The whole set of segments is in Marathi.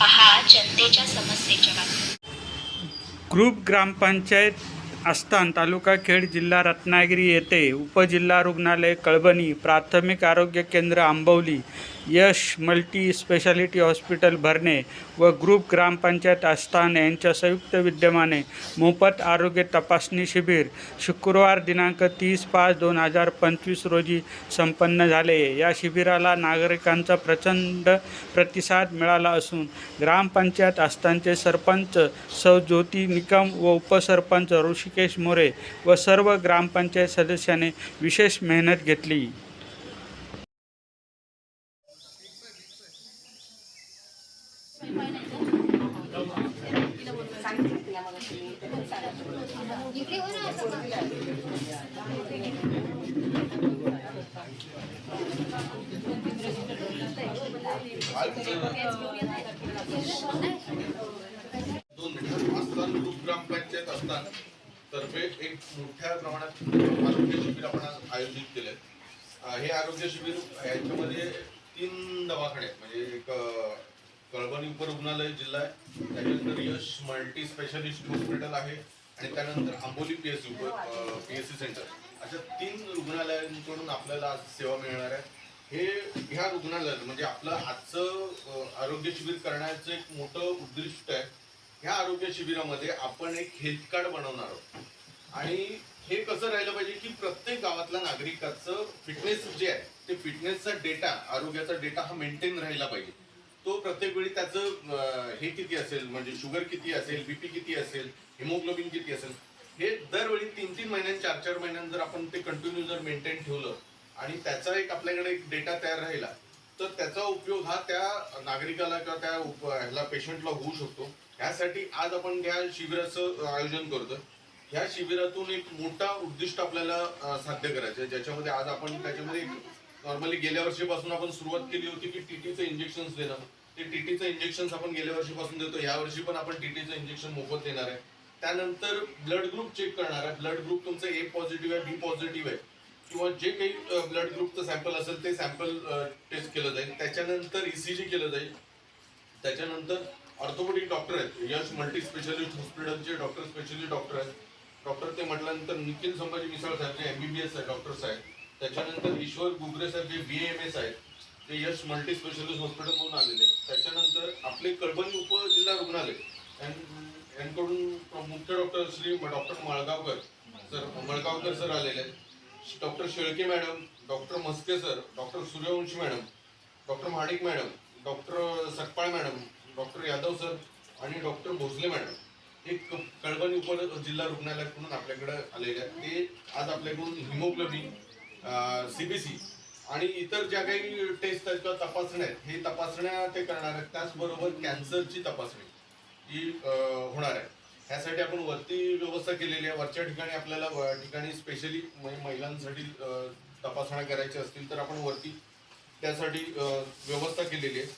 पहा जनतेच्या समस्येच्या बातम्या ग्रुप ग्रामपंचायत आस्थान तालुका खेड जिल्हा रत्नागिरी येथे उपजिल्हा रुग्णालय कळबणी प्राथमिक आरोग्य केंद्र Ambavali Yash multi speciality hospital Bharne व ग्रुप ग्रामपंचायत आस्थान यांच्या संयुक्त विद्यमाने मोफत आरोग्य तपासणी शिबिर शुक्रवार दिनांक तीस पाच दोन हजार पंचवीस रोजी संपन्न झाले. या शिबिराला नागरिकांचा प्रचंड प्रतिसाद मिळाला असून ग्रामपंचायत आस्थानचे सरपंच सौ ज्योती निकम व उपसरपंच ऋषिकेश मोरे व सर्व ग्रामपंचायत सदस्याने विशेष मेहनत घेतली दोन आस्थान ग्रुप ग्रामपंचायत असताना तर्फे एक मोठ्या प्रमाणात आरोग्य शिबिर आपण आयोजित केले हे आरोग्य शिबिर याच्यामध्ये तीन दवाखाने आहेत. म्हणजे एक अं, कळबणी उपरुग्णालय जिल्हा आहे. त्याच्यानंतर यश मल्टी स्पेशालिस्ट हॉस्पिटल आहे. आणि त्यानंतर Amboli P S P S C centre. अशा तीन रुग्णालयांकडून आपल्याला आज सेवा मिळणार आहे. हे ह्या रुग्णालयात म्हणजे आपलं आजचं आरोग्य शिबिर करण्याचं एक मोठं उद्दिष्ट आहे. ह्या आरोग्य शिबिरामध्ये आपण एक हेल्थ कार्ड बनवणार आहोत. आणि हे कसं राहिलं पाहिजे की प्रत्येक गावातल्या नागरिकाचं फिटनेस जे आहे ते फिटनेसचा डेटा आरोग्याचा डेटा हा मेंटेन राहिला पाहिजे. तो प्रत्येक वेळी त्याचं हे किती असेल म्हणजे शुगर किती असेल बीपी किती असेल हिमोग्लोबिन किती असेल हे दरवेळी तीन तीन महिन्यां चार चार महिन्यां जर आपण ते कंटिन्यू जर मेंटेन ठेवलं आणि त्याचा एक आपल्याकडे एक डेटा तयार राहिला तर त्याचा उपयोग हा त्या नागरिकाला किंवा त्या ह्याला पेशंटला होऊ शकतो. ह्यासाठी आज आपण या शिबिराचं आयोजन करतो ह्या शिबिरातून एक मोठा उद्दिष्ट आपल्याला साध्य करायचं आहे. ज्याच्यामध्ये आज आपण त्याच्यामध्ये नॉर्मली गेल्या वर्षीपासून आपण सुरुवात केली होती की टीटीचं इंजेक्शन देणं. ते टीटीचं इंजेक्शन आपण गेल्या वर्षीपासून देतो. या वर्षी पण आपण टीटीचं इंजेक्शन मोफत देणार आहे. त्यानंतर ब्लड ग्रुप चेक करणार आहे. ब्लड ग्रुप तुमचं ए पॉझिटिव्ह आहे बी पॉझिटिव्ह आहे. किंवा जे काही ब्लड ग्रुपचं सॅम्पल असेल ते सॅम्पल टेस्ट केलं जाईल. त्याच्यानंतर ईसीजी केलं जाईल. त्याच्यानंतर ऑर्थोपेडिक डॉक्टर आहेत. यश मल्टी स्पेशालिस्ट हॉस्पिटलचे डॉक्टर स्पेशलिस्ट डॉक्टर आहेत. डॉक्टर ते म्हटल्यानंतर निखिल संभाजी मिसाळ साहेब जे एमबीबीएस आहे डॉक्टर्स आहेत. त्याच्यानंतर ईश्वर गुगरे साहेब जे बी एम एस आहेत ते यश मल्टी स्पेशालिस्ट हॉस्पिटल म्हणून आलेले आहेत. त्याच्यानंतर आपले कळबणी उपजिल्हा रुग्णालय. यांकडून मुख्य doctor Shri doctor Malgaonkar sir Malgaonkar sir आलेले आहेत. Doctor Shelke madam doctor Maske sir doctor Suryavanshi madam doctor Mahadik madam doctor Sakpal madam doctor Yadav sir आणि डॉक्टर भोसले मॅडम हे कळबणी उप जिल्हा रुग्णालयाकडून आपल्याकडे आलेले आहेत. ते आज आपल्याकडून हिमोग्लोबिन सीबीसी आणि इतर ज्या काही टेस्ट आहेत किंवा तपासण्या आहेत हे तपासण्या ते करणार आहेत. त्याचबरोबर कॅन्सरची तपासणी ही होणार आहे. ह्यासाठी आपण वरती व्यवस्था केलेली आहे. वरच्या ठिकाणी आपल्याला व- ठिकाणी स्पेशली महिलांसाठी तपासण्या करायच्या असतील तर आपण वरती त्यासाठी व्यवस्था केलेली आहे.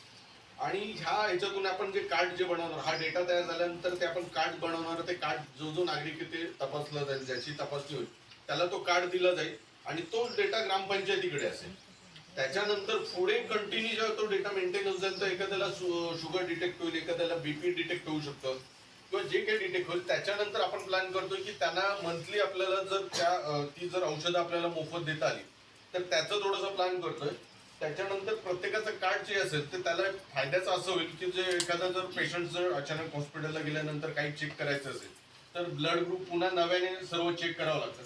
आणि ह्या ह्याच्यातून आपण जे कार्ड जे बनवणार हा डेटा तयार झाल्यानंतर ते आपण कार्ड बनवणार ते कार्ड जो जो नागरिक आहे ते तपासला जाईल ज्याची तपासणी होईल त्याला तो कार्ड दिला जाईल. आणि तो डेटा ग्रामपंचायतीकडे असेल. त्याच्यानंतर पुढे कंटिन्यू जेव्हा तो डेटा मेंटेन होत जाईल तर एखाद्याला शुगर डिटेक्ट होईल एखाद्याला बीपी डिटेक्ट होऊ शकतं. किंवा जे काही डिटेक्ट होईल त्याच्यानंतर आपण प्लॅन करतोय की त्यांना मंथली आपल्याला जर त्या ती जर औषधं आपल्याला मोफत देता आली तर त्याचं थोडंसं प्लॅन करतोय. त्याच्यानंतर प्रत्येकाचं कार्ड जे असेल ते त्याला फायद्याचं असं होईल की जे एखादा जर पेशंट जर अचानक हॉस्पिटलला गेल्यानंतर काही चेक करायचं असेल तर ब्लड ग्रुप पुन्हा नव्याने सर्व चेक करावं लागतं.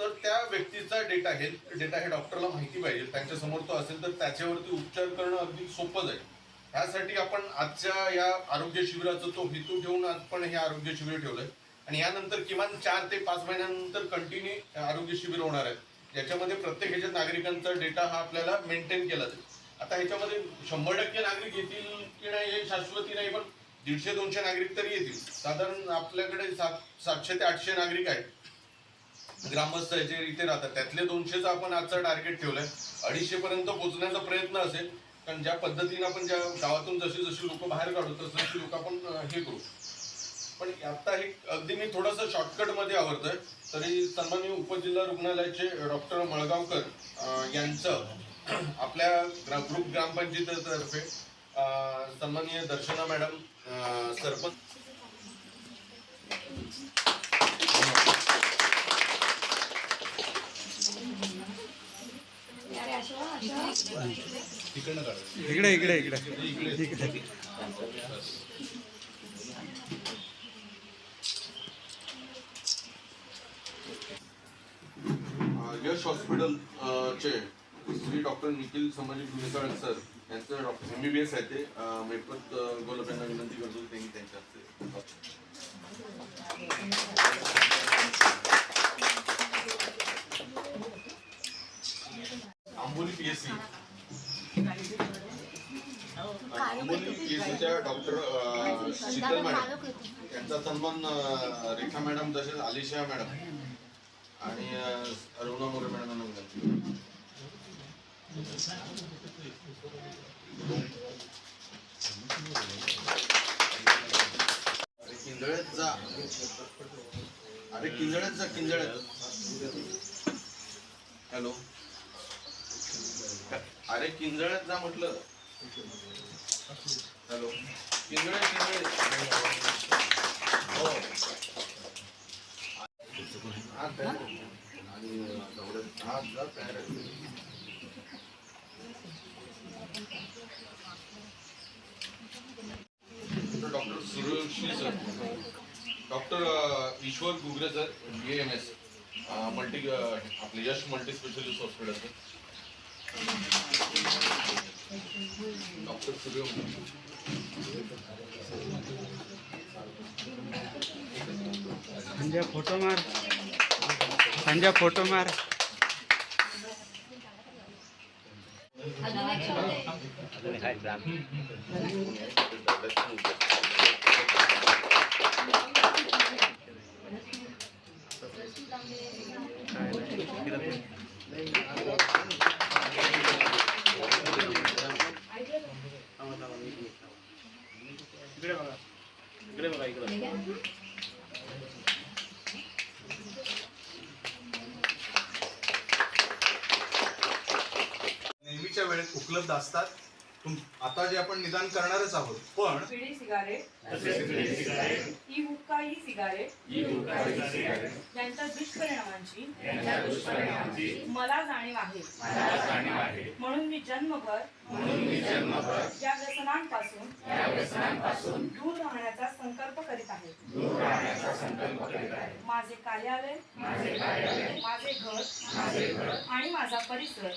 तर त्या व्यक्तीचा डेटा हे डेटा हे डॉक्टरला माहिती पाहिजे. त्यांच्यासमोर तो असेल तर त्याच्यावरती उपचार करणं अगदी सोपं जाईल. ह्यासाठी आपण आजच्या या आरोग्य शिबिराचा तो हेतू ठेवून आपण हे आरोग्य शिबिर ठेवलंय. आणि यानंतर किमान चार ते पाच महिन्यानंतर कंटिन्यू आरोग्य शिबिर होणार आहे. ज्याच्यामध्ये प्रत्येक ह्याच्यात नागरिकांचा डेटा हा आपल्याला मेंटेन केला जाईल. आता ह्याच्यामध्ये शंभर टक्के नागरिक येतील की नाही हे शाश्वती नाही पण दीडशे दोनशे नागरिक तरी येतील. साधारण आपल्याकडे सात सातशे ते आठशे नागरिक आहेत. ग्रामस्थ जे इथे राहतात. त्यातले दोनशेच आपण आजचा टार्गेट ठेवलं अडीचशे पर्यंत पोहोचण्याचा प्रयत्न असेल कारण ज्या पद्धतीने आपण ज्या गावातून जशी जशी लोक बाहेर काढू तसं तशी लोक आपण हे करू. पण आता हे अगदी मी थोडंसं शॉर्टकटमध्ये आवडतोय तरी सन्माननीय उपजिल्हा रुग्णालयाचे डॉक्टर मळगावकर यांचं आपल्या ग्रा- ग्रुप ग्रामपंचायतीतर्फे सन्माननीय दर्शना मॅडम सरपंच तिकडनं काढा इकडे इकडे इकडे. इकडे यश हॉस्पिटल चे श्री डॉक्टर निखिल संभाजी गुन्हेगार सर यांचं doctor M B B S आहे ते. मेपत अ, गोलब यांना विनंती करतो त्यांनी त्यांच्या हस्ते Amboli P S C Amboli P S सीच्या डॉक्टर शीतल मॅडम. यांचा सन्मान रेखा मॅडम तसेच आलिशा मॅडम आणि अरुणा मोरे मॅडम यांना अरे किंजळ्यात जा. अरे किंजळ्यात जा किंजळ्यात हॅलो. अरे किंजळ्यात जा म्हटलं. हॅलो. किंजळे तयार आणि जा, तयार हो. Doctor Suryavanshi sir. Doctor Ishwar Gugare sir B M S multi आपले Yash multi specialist hospital sir. Doctor Suryavanshi Sanjay photo मार। संजय फ़ोटो मार। नेहमीच्या वेळेत उपलब्ध असतात. तुम- आता जे आपण निदान करणारच आहोत पण सिगारेट. ई हुक्का ई सिगारेट. यांच्या दुष्परिणामांची. मला जाणीव आहे. म्हणून मी जन्मभर या व्यसनांपासून दूर राहण्याचा संकल्प करीत आहे. माझे कार्यालय माझे घर आणि माझा परिसर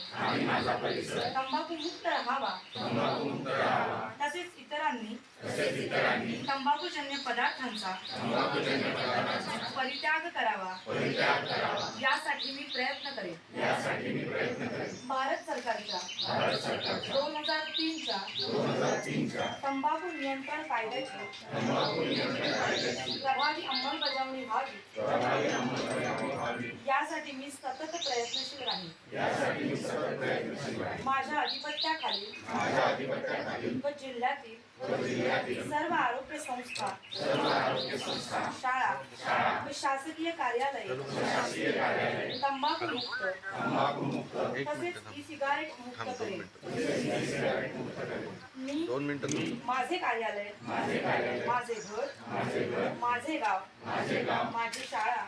तंबाखू मुक्त राहावा. तसेच इतरांनी तंबाखूजन्य पदार्थांचा परित्याग करावा. यासाठी मी प्रयत्न करेन. भारत सरकारच्या दोन हजार तीनच्या तंबाखू नियंत्रण कायद्याची प्रभावी अंमलबजावणी व्हावी. यासाठी मी सतत प्रयत्नशील राहीन. माझ्या अधिपत्याखाली व जिल्ह्यातील सर्व आरोग्य संस्था शाळा शासकीय कार्यालये तंबाखू मुक्त तसेच ई सिगारेट मुक्त करेल. मी दोन मिनिटं माझे कार्यालय माझे घर माझे गाव माझी शाळा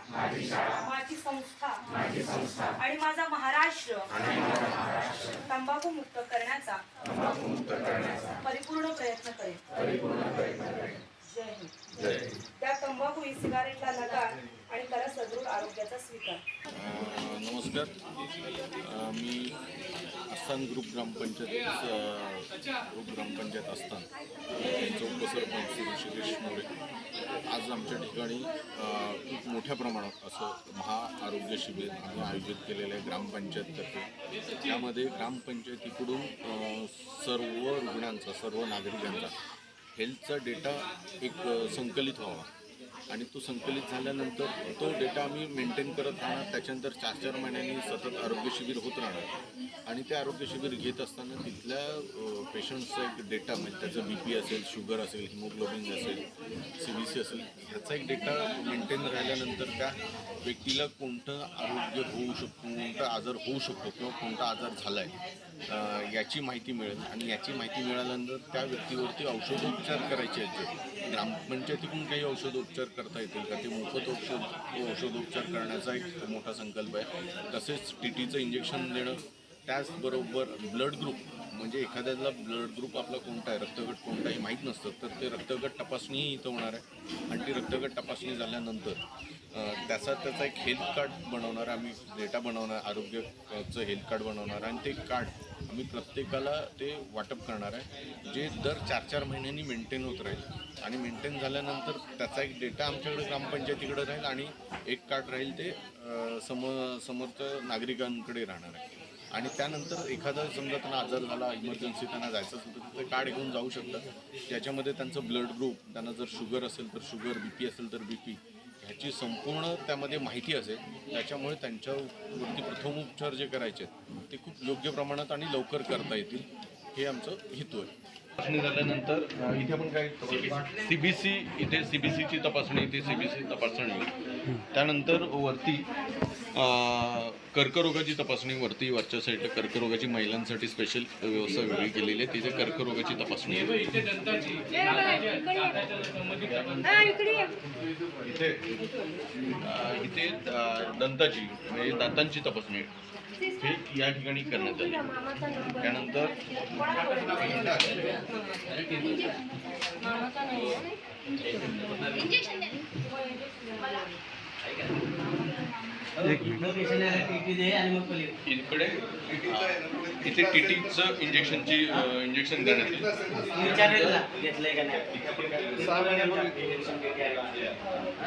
माझी संस्था आणि माझा महाराष्ट्र तंबाखू मुक्त करण्याचा परिपूर्ण प्रयत्न करेन. जय हिंद. त्या तंबाखू ई सिगारेटला नकार आणि करा सदृढ आरोग्याचा स्वीकार. नमस्कार. मी आस्थान ग्रुप ग्रामपंचायत ग्रुप ग्रामपंचायत आस्थान यांचे उपसरपंच श्री ऋषिकेश मोरे. आज आमच्या ठिकाणी खूप मोठ्या प्रमाणात असं महाआरोग्य शिबिर आम्ही आयोजित केलेलं आहे ग्रामपंचायततर्फे. त्यामध्ये ग्रामपंचायतीकडून सर्व रुग्णांचा सर्व नागरिकांचा हेल्थचा डेटा एक संकलित व्हावा. आणि तो संकलित झाल्यानंतर तो डेटा आम्ही मेंटेन करत राहणार. त्याच्यानंतर चार चार महिन्यांनी सतत आरोग्य शिबिर होत राहणार. आणि ते आरोग्य शिबिर घेत असताना तिथल्या पेशंटचा एक डेटा म्हणजे त्याचं बी पी असेल शुगर असेल हिमोग्लोबिन असेल सी बी सी असेल ह्याचा एक डेटा मेंटेन राहिल्यानंतर त्या व्यक्तीला कोणतं आरोग्य होऊ शकतो कोणता आजार होऊ शकतो किंवा कोणता आजार झाला आहे याची माहिती मिळेल. आणि याची माहिती मिळाल्यानंतर त्या व्यक्तीवरती औषधोपचार करायचे आहेत ग्रामपंचायतीतून ग्रामपंचायतीकडून काही औषधोपचार करता येतील का? ते मोफत औषध औषधोपचार करण्याचा एक मोठा संकल्प आहे. तसेच टी टीचं इंजेक्शन देणं त्याचबरोबर ब्लड ग्रुप म्हणजे एखाद्याला ब्लड ग्रुप आपला कोणता आहे रक्तगट कोणताही माहीत नसतं तर ते रक्तगट तपासणीही इथं होणार आहे. आणि ती रक्तगट तपासणी झाल्यानंतर त्याचा त्याचा एक हेल्थ कार्ड बनवणार आम्ही डेटा बनवणार आरोग्याचं हेल्थ कार्ड बनवणार आणि ते कार्ड आम्ही प्रत्येकाला ते वाटप करणार आहे. जे दर चार चार महिन्यांनी मेंटेन होत राहील आणि मेंटेन झाल्यानंतर त्याचा एक डेटा आमच्याकडे ग्रामपंचायतीकडे राहील आणि एक कार्ड राहील ते सम समर्थ नागरिकांकडे राहणार आहे. आणि त्यानंतर एखादा समजा त्यांना आजार झाला इमर्जन्सी त्यांना जायचं असेल तर ते कार्ड घेऊन जाऊ शकतात. त्याच्यामध्ये त्यांचं ब्लड ग्रुप त्यांना जर शुगर असेल तर शुगर बी पी असेल तर बी पी ह्याची संपूर्ण त्यामध्ये माहिती असेल त्याच्यामुळे त्यांच्यावरती प्रथमोपचार जे करायचे आहेत ते खूप योग्य प्रमाणात आणि लवकर करता येतील हे आमचं हेतू आहे. तपासणी झाल्यानंतर इथे आपण काय सी बी सी इथे सी बी सीची तपासणी इथे सी बी सी तपासणी. त्यानंतर वरती कर्करोगाची तपासणी वरती वरच्या साईडला कर्करोगाची महिलांसाठी स्पेशल व्यवस्था वेगळी केलेली आहे. तिथे कर्करोगाची तपासणी आहे. इथे इथे अ, दंताची म्हणजे दातांची तपासणी हे या ठिकाणी करण्यात आली. त्यानंतर इकडे? इथे टीटीचं इंजेक्शनची इंजेक्शन देण्यात येईल.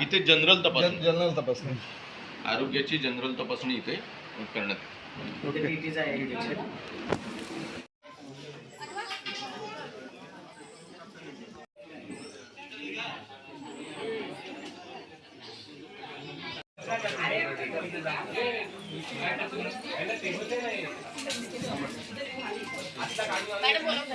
इथे जनरल तपासणी. जनरल तपासणी. आरोग्याची जनरल तपासणी इथे करण्यात मॅडम बोलवून